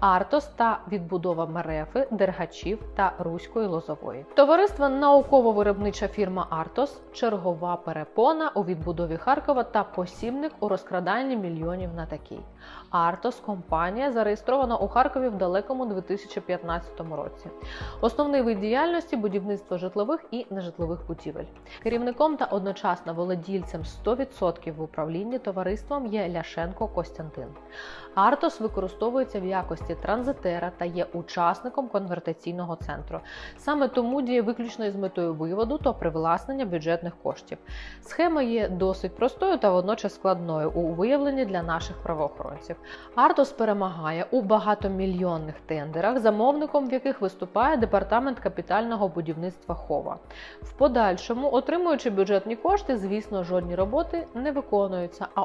Артос та відбудова Мерефи, Дергачів та Руської Лозової. Товариство науково-виробнича фірма Артос, чергова перепона у відбудові Харкова та посібник у розкраданні мільйонів на такій. Артос компанія зареєстрована у Харкові в далекому 2015 році. Основний вид діяльності будівництво житлових і нежитлових будівель. Керівником та одночасно володільцем 100% в управлінні товариством є Ляшенко Костянтин. Артос використовується в якості транзитера та є учасником конвертаційного центру. Саме тому діє виключно із метою виводу та привласнення бюджетних коштів. Схема є досить простою та водночас складною у виявленні для наших правоохоронців. Артос перемагає у багатомільйонних тендерах, замовником в яких виступає департамент капітального будівництва Хова. В подальшому, отримуючи бюджетні кошти, звісно, жодні роботи не виконуються. А